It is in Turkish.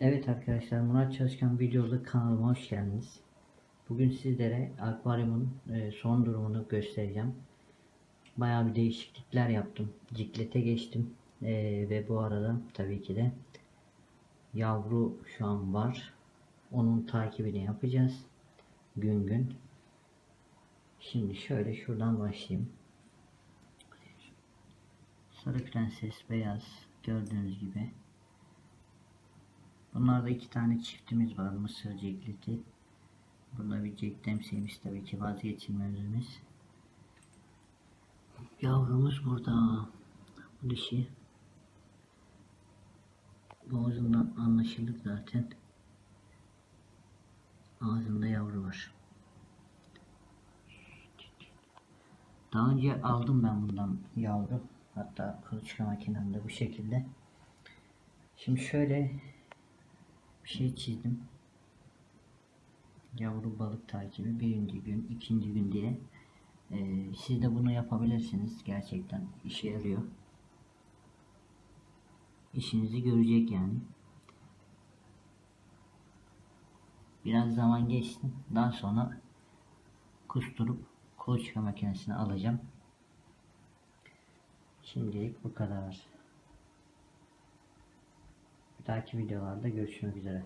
Evet arkadaşlar Murat Çalışkan videolu kanalıma hoş geldiniz. Bugün sizlere akvaryumun e, son durumunu göstereceğim. Bayağı bir değişiklikler yaptım. Ciklete geçtim. E, ve bu arada tabii ki de yavru şu an var. Onun takibini yapacağız. Gün gün. Şimdi şöyle şuradan başlayayım. Sarı prenses beyaz gördüğünüz gibi. Bunlarda iki tane çiftimiz var. Mısır cekleti. Burada bir Jack Dempsey'imiz tabii ki vazgeçilmezimiz. Yavrumuz burada. Bu dişi. Boğazından anlaşılır zaten. Ağzında yavru var. Daha önce aldım ben bundan yavru. Hatta kılıçka makinemde bu şekilde. Şimdi şöyle bir şey çizdim. Yavru balık takibi birinci gün, ikinci gün diye. Ee, siz de bunu yapabilirsiniz. Gerçekten işe yarıyor. İşinizi görecek yani. Biraz zaman geçti. Daha sonra kusturup kuluçka makinesine alacağım. Şimdilik bu kadar. Dahaki videolarda görüşmek üzere.